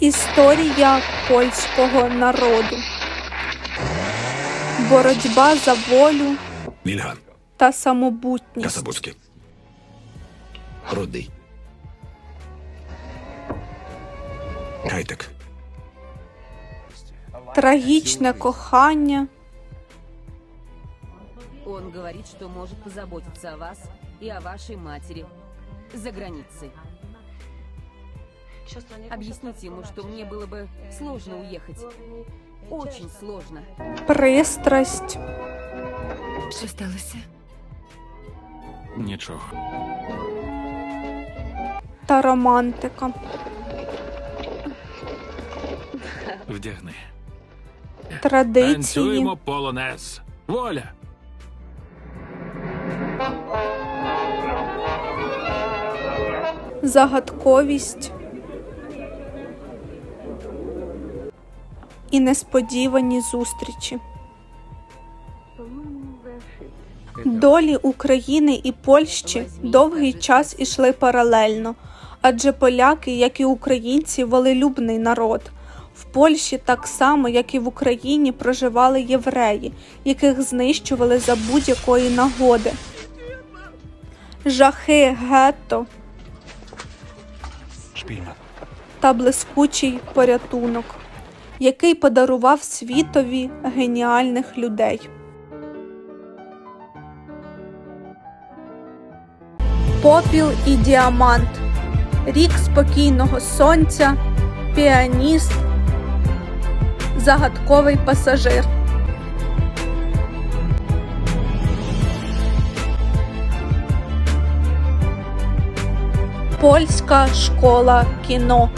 Історія польського народу. Боротьба за волю Вільган, та самобутність. Касабуцький. Рудий. Кайтек. Трагічне кохання, Он говорит, что может позаботиться о вас и о вашей матери за границей. Объясните ему, что мне было бы сложно уехать. Очень сложно. пристрасть, Що сталося? Нічого. та романтика. Вдягни. Традиції, Танцюємо полонез. Воля! загадковість І несподівані зустрічі. Долі України і Польщі довгий час ішли паралельно, адже поляки, як і українці, волелюбний народ. В Польщі так само, як і в Україні, проживали євреї, яких знищували за будь-якої нагоди. Жахи гетто та блискучий порятунок, який подарував світові геніальних людей. Попіл і діамант, рік спокійного сонця, піаніст, загадковий пасажир. Польська школа кіно.